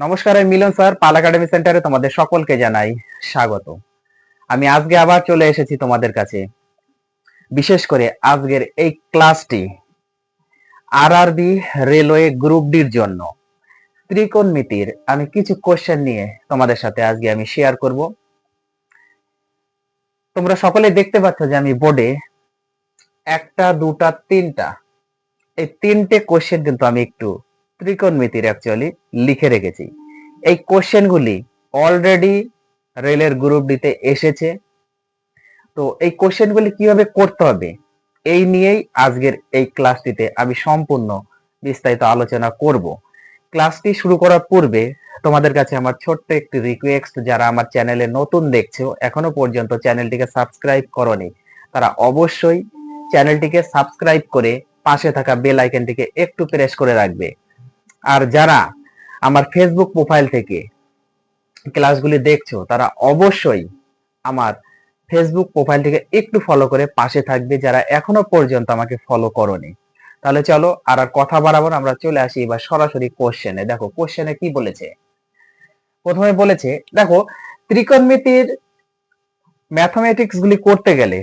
নমস্কার, আমি মিলন স্যার, পাল একাডেমি সেন্টারে তোমাদের সকলকে জানাই স্বাগত। আমি আজকে আবার চলে এসেছি তোমাদের কাছে। বিশেষ করে আজকের এই ক্লাসটি আরআরবি রেলওয়ে গ্রুপ ডির জন্য। ত্রিকোণমিতির আমি কিছু কোশ্চেন নিয়ে তোমাদের সাথে আজকে আমি শেয়ার করব। তোমরা সকলে দেখতে পাচ্ছ যে আমি বোর্ডে একটা, দুটা, তিনটা, এই তিনটে কোশ্চেন কিন্তু আমি একটু ত্রিকোণমিতির অ্যাকচুয়ালি লিখে রেখেছি। এই কোশ্চেনগুলি অলরেডি রেলের গ্রুপ ডিতে এসেছে। তো এই কোশ্চেনগুলি কীভাবে করতে হবে? এই নিয়েই আজকের এই ক্লাসটিতে আমি সম্পূর্ণ বিস্তারিত আলোচনা করব। ক্লাসটি শুরু করার পূর্বে তোমাদের কাছে আমার ছোট্ট একটি রিকোয়েস্ট যারা আমার চ্যানেলে নতুন দেখছ, এখনও পর্যন্ত চ্যানেলটিকে সাবস্ক্রাইব করনি, তারা অবশ্যই চ্যানেলটিকে সাবস্ক্রাইব করে পাশে থাকা বেল আইকনটিকে একটু প্রেস করে রাখবে। আর যারা আমার ফেসবুক প্রোফাইল থেকে ক্লাসগুলি দেখছ, তারা অবশ্যই আমার ফেসবুক প্রোফাইল থেকে একটু ফলো করে পাশে থাকবে যারা এখনও পর্যন্ত আমাকে ফলো করনি। তাহলে চলো আর আর কথা বাড়াবো আমরা চলে আসি এবার সরাসরি কোশ্চেনে দেখো কোশ্চেনে কি বলেছে? প্রথমে বলেছে, দেখো, ত্রিকোণমিতির ম্যাথমেটিক্স গুলি করতে গেলে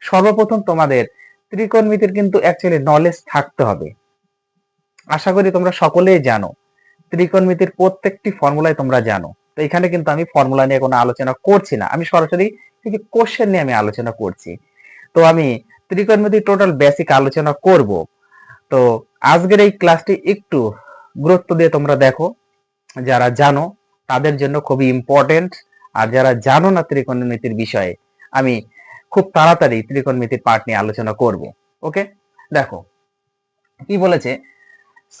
সর্বপ্রথম তোমাদের ত্রিকোণমিতির কিন্তু অ্যাকচুয়ালি নলেজ থাকতে হবে। আশা করি তোমরা সকলেই জানো। ত্রিকোণমিতির প্রত্যেকটি ফর্মুলাই তোমরা জানো। তো এখানে কিন্তু আমি ফর্মুলা নিয়ে কোনো আলোচনা করছি না। আমি সরাসরি কিছু কোশ্চেন নিয়ে আমি আলোচনা করছি। তো আমি ত্রিকোণমিতির টোটাল বেসিক আলোচনা করব। তো আজকের এই ক্লাসটি একটু গুরুত্ব দিয়ে তোমরা দেখো। যারা জানো, তাদের জন্য খুবই ইম্পর্টেন্ট আর যারা জানো না ত্রিকোণমিতির বিষয়ে, আমি খুব তাড়াতাড়ি ত্রিকোণমিতির পার্ট নিয়ে আলোচনা করব। ওকে দেখো, কি বলেছে?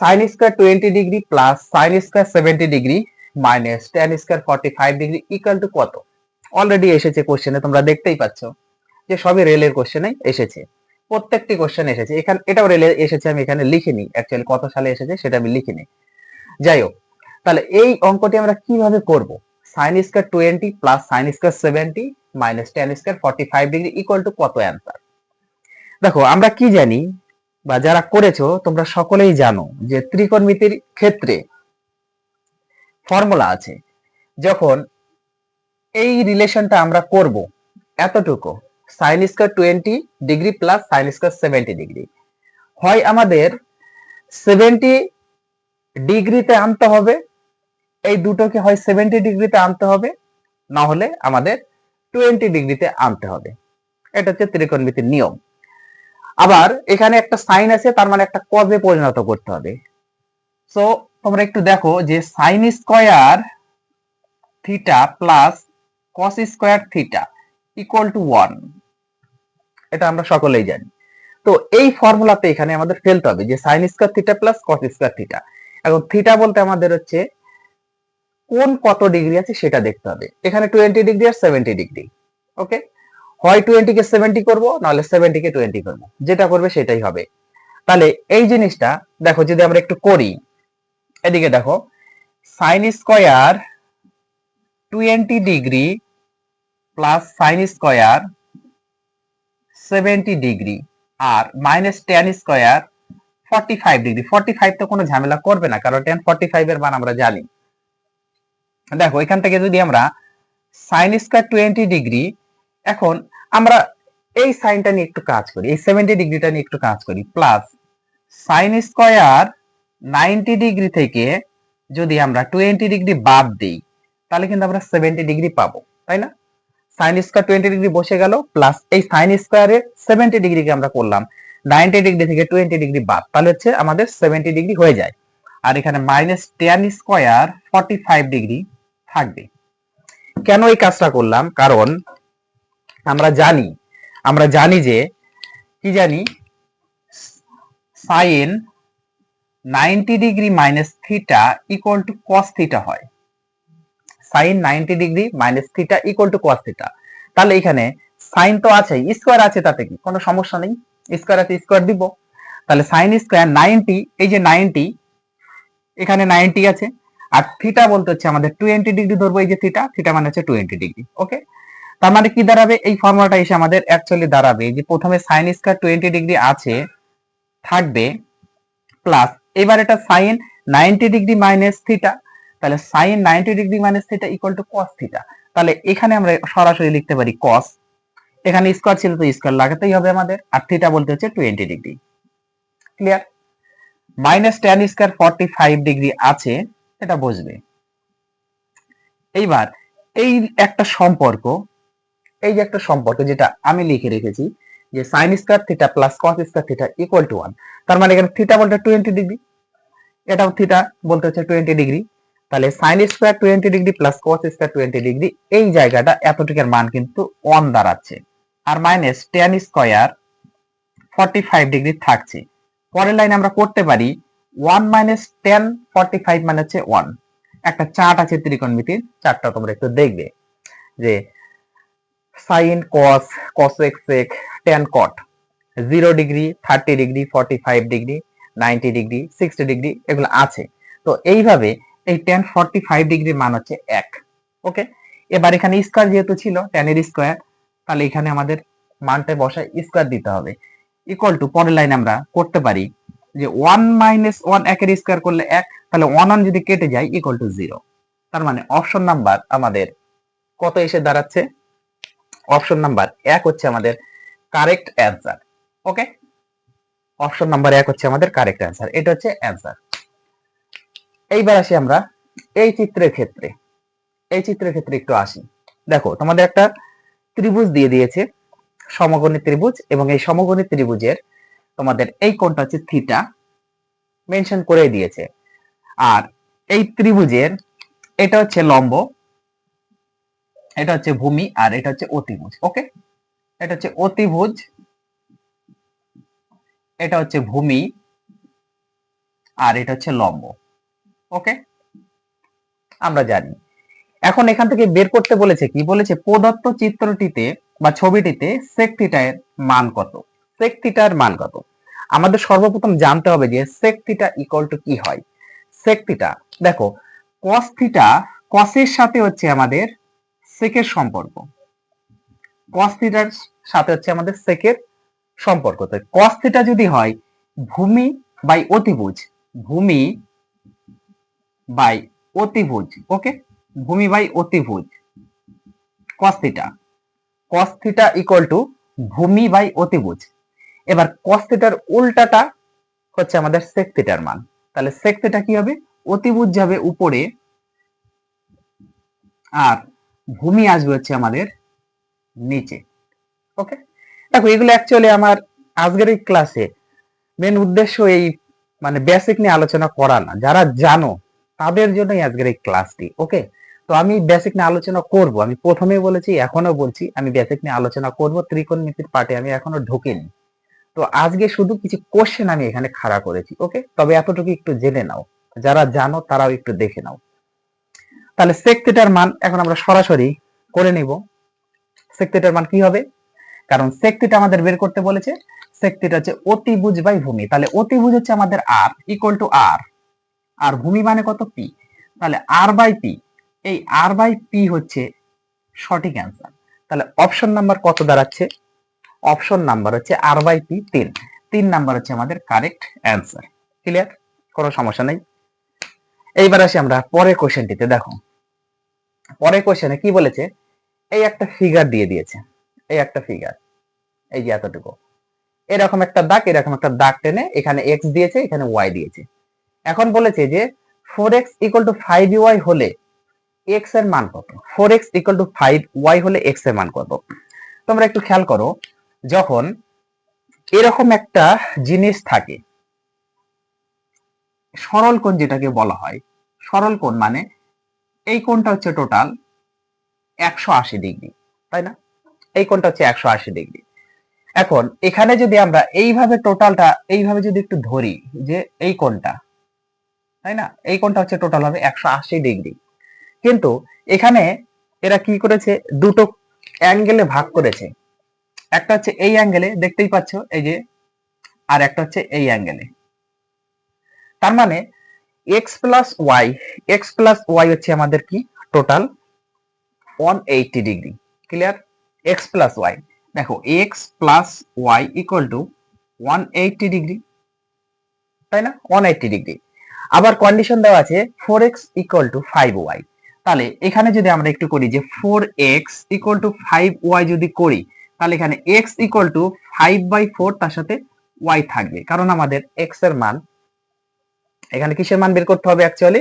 Sine square twenty degree plus sine square seventy degree minus ten square forty five degree equal to কত? অলরেডি এসেছে কোশ্চেনে তোমরা দেখতেই পাচ্ছ যে সবই রেলের কোশ্চেনে এসেছে। প্রত্যেকটি কোশ্চেন এসেছে। এখানে এটাও রেলে এসেছে, আমি এখানে লিখিনি। অ্যাকচুয়ালি কত সালে এসেছে সেটা আমি লিখিনি। যাই হোক, তাহলে এই অঙ্কটি আমরা কীভাবে করব? Sine square twenty plus sine square seventy minus ten square forty five degree equal to কত অ্যান্সার? দেখো, আমরা কি জানি? বা যারা করেছ, তোমরা সকলেই জানো যে ত্রিকোণমিতির ক্ষেত্রে ফর্মুলা আছে। যখন এই রিলেশনটা আমরা করব, এতটুকু sine square twenty degree plus sine square seventy degree হয় আমাদের সেভেন্টি ডিগ্রিতে আনতে হবে, এই দুটোকে হয় সেভেন্টি ডিগ্রিতে আনতে হবে, না হলে আমাদের টোয়েন্টি ডিগ্রিতে আনতে হবে। এটা হচ্ছে ত্রিকোণমিতির নিয়ম। আবার এখানে একটা সাইন আছে, তার মানে একটা কজে পরিণত করতে হবে। সো তোমরা একটু দেখো যে sine square theta plus cos square theta equal to one এটা আমরা সকলেই জানি। তো এই ফর্মুলাতে এখানে আমাদের ফেলতে হবে যে sine square theta plus cos square theta এখন থিটা বলতে আমাদের হচ্ছে কোন কত ডিগ্রি আছে সেটা দেখতে হবে। এখানে টোয়েন্টি ডিগ্রি আর সেভেন্টি ডিগ্রি ওকে হয় টোয়েন্টি কে সেভেন্টি করব, নাহলে সেভেন্টি কে টোয়েন্টি করব। যেটা করবে সেটাই হবে। তাহলে এই জিনিসটা, দেখো যদি আমরা একটু করি, এদিকে দেখো sine square twenty degree plus sine square seventy degree আর minus ten square forty five degree forty five তো কোনো ঝামেলা করবে না, কারণ টেন ফর্টি ফাইভ এর মান আমরা জানি। দেখো, এখান থেকে যদি আমরা সাইন স্কয়ার টোয়েন্টি ডিগ্রি এখন আমরা এই সাইনটা নিয়ে একটু কাজ করি, এই সেভেন্টি ডিগ্রিটা নিয়ে একটু কাজ করি plus sine square ninety degree থেকে যদি আমরা টোয়েন্টি ডিগ্রি বাদ দিই, তাহলে কিন্তু আমরা সেভেন্টি ডিগ্রি পাবো, তাই না? সাইন স্কোয়ার টোয়েন্টি ডিগ্রি বসে গেল প্লাস এই সাইন স্কয়ারের সেভেন্টি ডিগ্রিকে আমরা করলাম নাইনটি ডিগ্রি থেকে টোয়েন্টি ডিগ্রি বাদ, তাহলে হচ্ছে আমাদের সেভেন্টি ডিগ্রি হয়ে যায়, আর এখানে minus ten square forty five degree থাকবে। কেন এই কাজটা করলাম? কারণ আমরা জানি আমরা জানি যে, কি জানি? Sine ninety degree minus theta equal to cos theta হয়। Sine ninety degree minus theta equal to cos theta. তাহলে এখানে সাইন তো আছে স্কোয়ার আছে তাতে কি? কোনো সমস্যা নেই, স্কোয়ার আছে, স্কোয়ার দিব। তাহলে সাইন স্কোয়ার নাইনটি, এই যে নাইনটি, এখানে নাইনটি আছে। আর থিটা বলতে হচ্ছে আমাদের টোয়েন্টি ডিগ্রি ধরবো, এই যে থিটা থিটা মানে হচ্ছে টোয়েন্টি ডিগ্রি ওকে তার মানে কি দাঁড়াবে? এই ফর্মুলাটা এসে আমাদের অ্যাকচুয়ালি দাঁড়াবে। যে প্রথমে সাইন স্কোয়ার টোয়েন্টি ডিগ্রি আছে, থাকবে প্লাস এবার এটা sine ninety degree minus theta তাহলে sine ninety degree minus theta equal to cos theta তাহলে এখানে আমরা সরাসরি লিখতে পারি কস এখানে স্কোয়ার ছিল তো স্কোয়ার লাগাতেই হবে আমাদের, আর থিটা বলতে হচ্ছে twenty degree clear minus ten square forty five degree আছে, এটা বুঝবে। এইবার, এই একটা সম্পর্ক এই যে একটা সম্পর্ক যেটা আমি লিখে রেখেছি, যে sine square theta plus cos square theta equal to one তার মানে এখানে থিটা বলতে টোয়েন্টি ডিগ্রি এটাও থিটা বলতে হচ্ছে টোয়েন্টি ডিগ্রি তাহলে sine square twenty degree plus cos square twenty degree এই জায়গাটা এতটুকের মান কিন্তু ওয়ান দাঁড়াচ্ছে, আর minus ten square forty five degree থাকছে। পরের লাইনে আমরা করতে পারি one minus ten forty five মানে হচ্ছে ওয়ান একটা চার্ট আছে ত্রিকোণমিতির, চার্টটা তোমরা একটু দেখবে, যে সাইন কস কস এক্স এক tan cot zero degree thirty degree forty five degree ninety degree sixty degree এগুলো আছে। তো এইভাবে এই টেন ফর্টি ফাইভ ডিগ্রির মান হচ্ছে এক ওকে এবার এখানে স্কোয়ার যেহেতু ছিল টেনের স্কোয়ার তাহলে এখানে আমাদের মানটা বসায় স্কোয়ার দিতে হবে। ইকুয়াল টু পরের লাইন আমরা করতে পারি যে ওয়ান মাইনাস ওয়ান একের স্কোয়ার করলে এক, তাহলে ওয়ান ওয়ান যদি কেটে যায় ইকুয়াল টু জিরো তার মানে অপশন নাম্বার আমাদের কত এসে দাঁড়াচ্ছে? অপশন নাম্বার এক হচ্ছে আমাদের correct answer okay option number এক হচ্ছে আমাদের কারেক্ট অ্যান্সার এটা হচ্ছে অ্যান্সার এইবার আসি আমরা এই চিত্রের ক্ষেত্রে, এই চিত্রের ক্ষেত্রে একটু আসি। দেখো, তোমাদের একটা ত্রিভুজ দিয়ে দিয়েছে সমগণী ত্রিভুজ, এবং এই সমগণী ত্রিভুজের তোমাদের এই কোণটা হচ্ছে থিটা মেনশন করে দিয়েছে। আর এই ত্রিভুজের এটা হচ্ছে লম্ব এটা হচ্ছে ভূমি আর এটা হচ্ছে অতিভুজ, ওকে? এটা হচ্ছে অতিভুজ, এটা হচ্ছে ভূমি আর এটা হচ্ছে লম্ব, ওকে? আমরা জানি। এখন এখান থেকে বের করতে বলেছে কি? বলেছে প্রদত্ত চিত্রটিতে বা ছবিটিতে সেক মান কত? সেক থিটার মান কত? আমাদের সর্বপ্রথম জানতে হবে যে সেক ইকুয়াল টু কি হয়? সেক দেখো কস থিটা কসের সাথে হচ্ছে আমাদের সেকের সম্পর্ক। কস থিটার সাথে হচ্ছে আমাদের সেকের সম্পর্ক। তো কস থিটা যদি হয়, ভূমি বাই অতিভুজ, ভূমি বাই অতিভুজ ওকে ভূমি বাই অতিভুজ cos theta cos theta equal to ভূমি বাই অতিভুজ। এবার কস থিটার উল্টাটা হচ্ছে আমাদের সেক থিটার মান। তাহলে সেক থিটা কি হবে? অতিভুজ যাবে উপরে, আর ভূমি আসবে হচ্ছে আমাদের নিচে। ওকে দেখো, এগুলো অ্যাকচুয়ালি আমার আজকের এই ক্লাসে মেন উদ্দেশ্য এই মানে বেসিক নিয়ে আলোচনা করা না। যারা জানো, তাদের জন্যই আজকের এই ক্লাসটি ওকে তো আমি বেসিক নিয়ে আলোচনা করব। আমি প্রথমেই বলেছি এখনও বলছি, আমি বেসিক নিয়ে আলোচনা করব। ত্রিকোণমিতির পার্টে আমি এখনও ঢুকিনি। তো আজকে শুধু কিছু কোশ্চেন আমি এখানে খাড়া করেছি। ওকে তবে এতটুকু একটু জেনে নাও। যারা জানো, তারাও একটু দেখে নাও। তাহলে সেক থিটার মান এখন আমরা সরাসরি করে নিব। সেক থিটার মান কি হবে? কারণ সেক থিটা আমাদের বের করতে বলেছে সেক থিটা হচ্ছে অতিভুজ বাই ভূমি। তাহলে অতিভুজ হচ্ছে আমাদের আর ইকুয়াল টু আর আর ভূমি মানে কত? পি তাহলে আর বাই পি এই আর বাই পি হচ্ছে সঠিক অ্যান্সার তাহলে অপশন নাম্বার কত দাঁড়াচ্ছে? অপশন নাম্বার হচ্ছে আর বাই পি তিন। তিন নাম্বার হচ্ছে আমাদের কারেক্ট অ্যান্সার ক্লিয়ার কোনো সমস্যা নেই। এইবার আসি আমরা পরের কোশ্চেনটিতে দেখো। পরের কোশ্চেনে কি বলেছে? এই একটা ফিগার দিয়ে দিয়েছে। এই একটা ফিগার এই যে এতটুকু। এরকম একটা দাগ, এরকম একটা দাগ টেনে এখানে এক্স দিয়েছে, এখানে ওয়াই দিয়েছে। এখন বলেছে যে four X equal to five Y হলে এক্সের মান কত? Four X equal to five Y হলে এক্সের মান কত? তোমরা একটু খেয়াল করো, যখন এরকম একটা জিনিস থাকে, সরল কোণ যেটাকে বলা হয়, সরল কোণ মানে এই কোণটা হচ্ছে টোটাল একশো আশি ডিগ্রি তাই না? এই কোণটা হচ্ছে একশো আশি ডিগ্রি এখন, এখানে যদি আমরা এইভাবে টোটালটা এইভাবে যদি একটু ধরি যে এই কোণটা, তাই না? এই কোণটা হচ্ছে টোটাল হবে একশো আশি ডিগ্রি কিন্তু এখানে এরা কি করেছে? দুটো অ্যাঙ্গেলে ভাগ করেছে। একটা হচ্ছে এই অ্যাঙ্গেলে দেখতেই পাচ্ছ, এই যে, আর একটা হচ্ছে এই অ্যাঙ্গেলে তার মানে X plus Y X plus Y হচ্ছে আমাদের কি? Total one eighty degree clear X plus Y দেখো X plus Y equal to one eighty degree তাই না? ওয়ান এইটি ডিগ্রি আবার কন্ডিশন দেওয়া আছে four X equal to five Y তাহলে এখানে যদি আমরা একটু করি যে four X equal to five Y যদি করি, তাহলে এখানে X equal to five by four তার সাথে ওয়াই থাকবে, কারণ আমাদের এক্সের মান এখানে কিসের মান বের করতে হবে অ্যাকচুয়ালি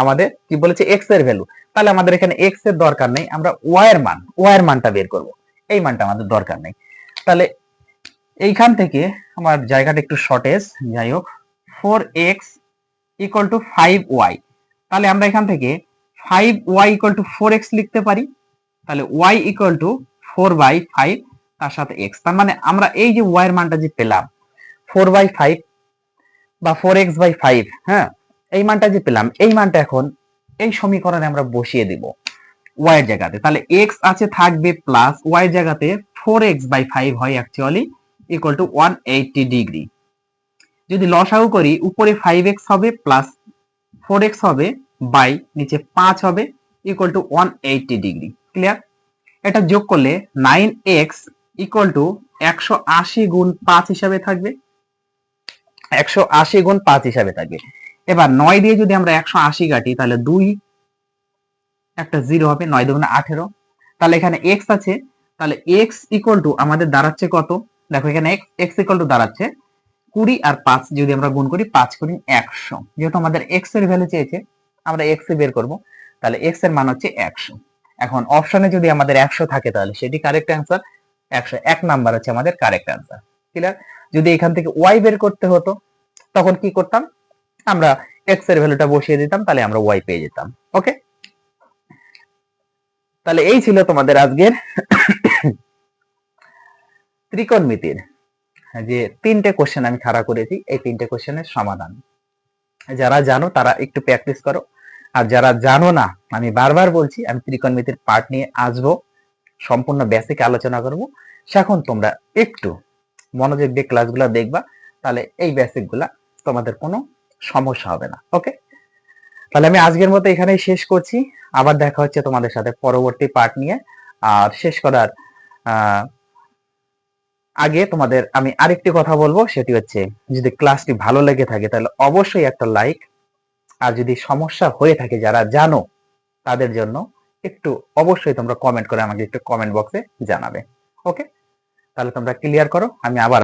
আমাদের কি বলেছে এক্সের ভ্যালু তাহলে আমাদের এখানে এক্সের দরকার নেই, আমরা ওয়াই এর মান ওয়াই এর মানটা বের করব। এই মানটা আমাদের দরকার নেই। তাহলে এইখান থেকে আমার জায়গাটা একটু শর্টেজ যাই হোক four X equal to five Y তাহলে আমরা এখান থেকে five Y equal to four X লিখতে পারি। তাহলে Y equal to four by five তার সাথে এক্স তার মানে আমরা এই যে ওয়াই এর মানটা যে পেলাম ফোর বাই ফাইভ বা ফোর এক্স বাই ফাইভ হ্যাঁ? এই মানটা যে পেলাম, এই মানটা এখন এই সমীকরণে আমরা বসিয়ে দিব ওয়াই এর জায়গাতে। তাহলে এক্স আছে থাকবে প্লাস ওয়াই এর জায়গাতে ফোর এক্স বাই ফাইভ হয় actually equal to one eighty degree যদি লসাগু করি, উপরে ফাইভ এক্স হবে প্লাস ফোর এক্স হবে বাই নিচে পাঁচ হবে equal to one eighty degree clear এটা যোগ করলে নাইন এক্স ইকুয়াল টু একশো আশি গুণ পাঁচ হিসাবে থাকবে। একশো আশি গুণ পাঁচ হিসাবে থাকবে এবার নয় দিয়ে যদি আমরা একশো আশি কাটি, তাহলে দুই, একটা জিরো হবে, নয় দুগুণে আঠেরো। তাহলে এখানে এক্স আছে, তাহলে এক্স ইকুয়াল টু আমাদের দাঁড়াচ্ছে কত? দেখো এখানে এক্স ইকুয়াল টু দাঁড়াচ্ছে কুড়ি আর পাঁচ, যদি আমরা গুণ করি, পাঁচ কুড়ি একশো। যেহেতু আমাদের এক্সের ভ্যালু চেয়েছে, আমরা এক্স এ বের করব, তাহলে এক্সের মান হচ্ছে একশো। এখন অপশনে যদি আমাদের একশো থাকে, তাহলে সেটি কারেক্ট অ্যান্সার একশো এক নাম্বার হচ্ছে আমাদের কারেক্ট অ্যান্সার ক্লিয়ার যদি এখান থেকে ওয়াই বের করতে হতো, তখন কি করতাম? আমরা এক্সের ভ্যালুটা বসিয়ে দিতাম, তাহলে আমরা ওয়াই পেয়ে যেতাম ওকে তাহলে এই ছিল তোমাদের আজকের ত্রিকোণমিতির, যে তিনটে কোশ্চেন আমি খাড়া করেছি, এই তিনটে কোশ্চেনের সমাধান। যারা জানো, তারা একটু প্র্যাকটিস করো। আর যারা জানো না, আমি বারবার বলছি, আমি ত্রিকোণমিতির পার্ট নিয়ে আসব, সম্পূর্ণ বেসিক আলোচনা করব। সেখন তোমরা একটু মনোযোগ দিয়ে ক্লাসগুলো দেখবা, তাহলে এই বেসিকগুলা তোমাদের কোনো সমস্যা হবে না ওকে তাহলে আমি আজকের মতো এখানেই শেষ করছি, আবার দেখা হচ্ছে তোমাদের সাথে পরবর্তী পার্ট নিয়ে, আর শেষ করার আগে তোমাদের আমি আরেকটি কথা বলব, সেটি হচ্ছে যদি ক্লাসটি ভালো লেগে থাকে, তাহলে অবশ্যই একটা লাইক আর যদি সমস্যা হয়ে থাকে যারা জানো, তাদের জন্য একটু অবশ্যই তোমরা কমেন্ট করে আমাকে একটু কমেন্ট বক্সে জানাবে ওকে তাহলে তোমরা ক্লিয়ার করো আমি আবার